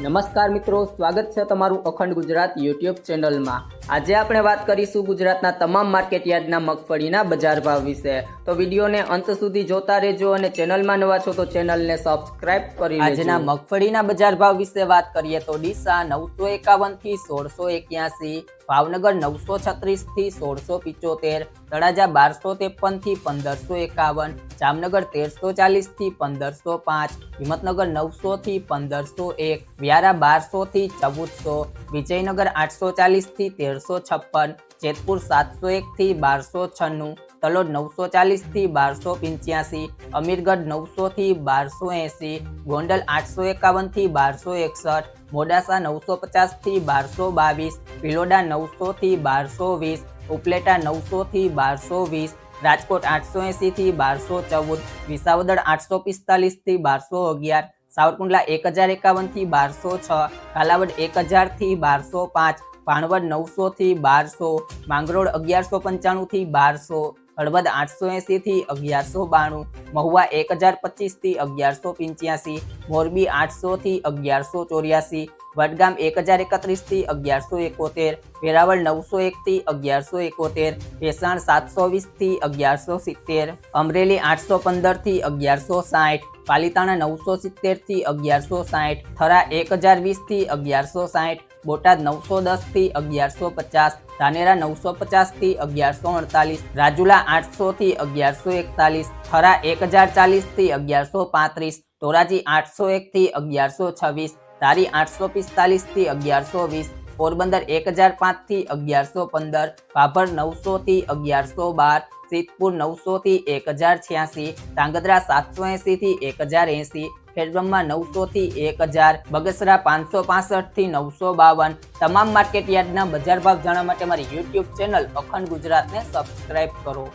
નમસ્કાર મિત્રો, સ્વાગત છે તમારું અખંડ ગુજરાત યુટ્યુબ ચેનલમાં. આજે આપણે વાત કરીશું ગુજરાતના તમામ માર્કેટ યાર્ડના મગફળીના બજાર ભાવ વિશે. તો વિડીયોને અંત સુધી જોતા રહેજો અને ચેનલમાં નવા છો તો ચેનલને સબસ્ક્રાઇબ કરી આજના મગફળીના બજાર ભાવ વિશે વાત કરીએ તો ડીસા નવસો એકાવનથી સોળસો એક્યાસી ભાવનગર નવસો છત્રીસથી સોળસો પિચોતેર, તળાજા બારસો ત્રેપનથી પંદરસો એકાવન, જામનગર તેરસો ચાલીસથી પંદરસો પાંચ, હિંમતનગર નવસો થી પંદરસો એક, વ્યારા બારસો થી ચૌદસો, વિજયનગર આઠસો ચાલીસથી તેરસો છપ્પન, જેતપુર સાતસો એક થી બારસો છન્નું તલોદ નવસો ચાલીસથી બારસો પંચ્યાસી અમીરગઢ નવસો થી બારસો એંસી ગોંડલ આઠસો એકાવનથી બારસો એકસઠ મોડાસા નવસો પચાસથી બારસો બાવીસ ભિલોડા નવસો થી બારસો વીસ ઉપલેટા નવસો થી બારસો વીસ રાજકોટ આઠસો એંસીથી બારસો ચૌદ વિસાવદર આઠસો પિસ્તાલીસથી બારસો અગિયાર સાવરકુંડલા એક હજાર એકાવનથી બારસો છ કાલાવડ એક હજારથી બારસો પાંચ ભાણવડ નવસો થી બારસો માંગરોળ અગિયારસો પંચાણું થી બારસો હળવદ આઠસો એંસીથી અગિયારસો બાણું, મહુવા એક હજાર પચીસથી અગિયારસો પંચ્યાસી, મોરબી આઠસો થી અગિયારસો ચોર્યાસી, વડગામ એક હજાર એકત્રીસથી અગિયારસો એકોતેર, વેરાવળ નવસો એક થી અગિયારસો એકોતેર, ભેસાણ સાતસો વીસથી અગિયારસો સિત્તેર, અમરેલી આઠસો પંદરથી અગિયારસો સાઠ પાલીતાણા નવસો સિત્તેરથી અગિયારસો સાઠ, થરા એક હજાર વીસથી અગિયારસો સાહીઠ બોટાદ નવસો દસથી અગિયારસો પચાસ, ધાનેરા નવસો પચાસથી અગિયારસો અડતાલીસ, રાજુલા આઠસો થી અગિયારસો એકતાલીસ, થરા એક હજાર ચાલીસથી અગિયારસો પાંત્રીસ, ધોરાજી આઠસો એક થી અગિયારસો છવ્વીસ, ધારી આઠસો પિસ્તાલીસથી અગિયારસો વીસ પોરબંદર એક હજાર પાંચથી અગિયારસો પંદર, ભાભર નવસો થી અગિયારસો બાર, સિદ્ધપુર નવસો થી એક હજાર છ્યાસી, ધાંગધ્રા સાતસો એંસીથી એક હજાર એંસી, ખેડબ્રહ્મા નવસો થી એક હજાર, બગસરા પાંચસો પાસઠથી નવસો બાવન. તમામ માર્કેટ યાર્ડના બજાર ભાવ જાણવા માટે મારી યુટ્યુબ ચેનલ અખંડ ગુજરાતને સબસ્ક્રાઇબ કરો.